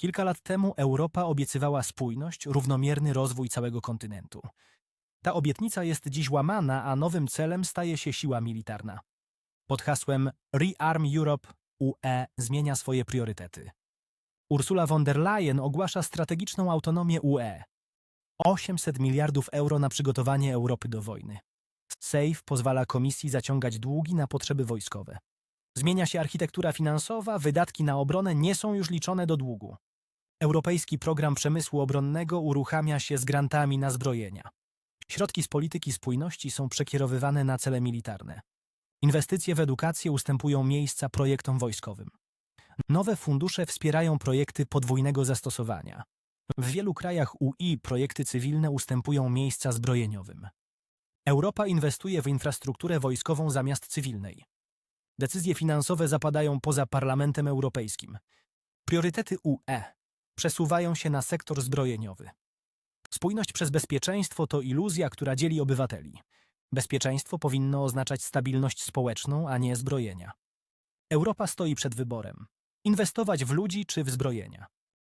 Kilka lat temu Europa obiecywała spójność, równomierny rozwój całego kontynentu. Ta obietnica jest dziś łamana, a nowym celem staje się siła militarna. Pod hasłem Rearm Europe UE zmienia swoje priorytety. Ursula von der Leyen ogłasza strategiczną autonomię UE. 800 miliardów euro na przygotowanie Europy do wojny. SAFE pozwala komisji zaciągać długi na potrzeby wojskowe. Zmienia się architektura finansowa, wydatki na obronę nie są już liczone do długu. Europejski program przemysłu obronnego uruchamia się z grantami na zbrojenia. Środki z polityki spójności są przekierowywane na cele militarne. Inwestycje w edukację ustępują miejsca projektom wojskowym. Nowe fundusze wspierają projekty podwójnego zastosowania. W wielu krajach UI projekty cywilne ustępują miejsca zbrojeniowym. Europa inwestuje w infrastrukturę wojskową zamiast cywilnej. Decyzje finansowe zapadają poza Parlamentem Europejskim. Priorytety UE przesuwają się na sektor zbrojeniowy. Spójność przez bezpieczeństwo to iluzja, która dzieli obywateli. Bezpieczeństwo powinno oznaczać stabilność społeczną, a nie zbrojenia. Europa stoi przed wyborem: inwestować w ludzi czy w zbrojenia.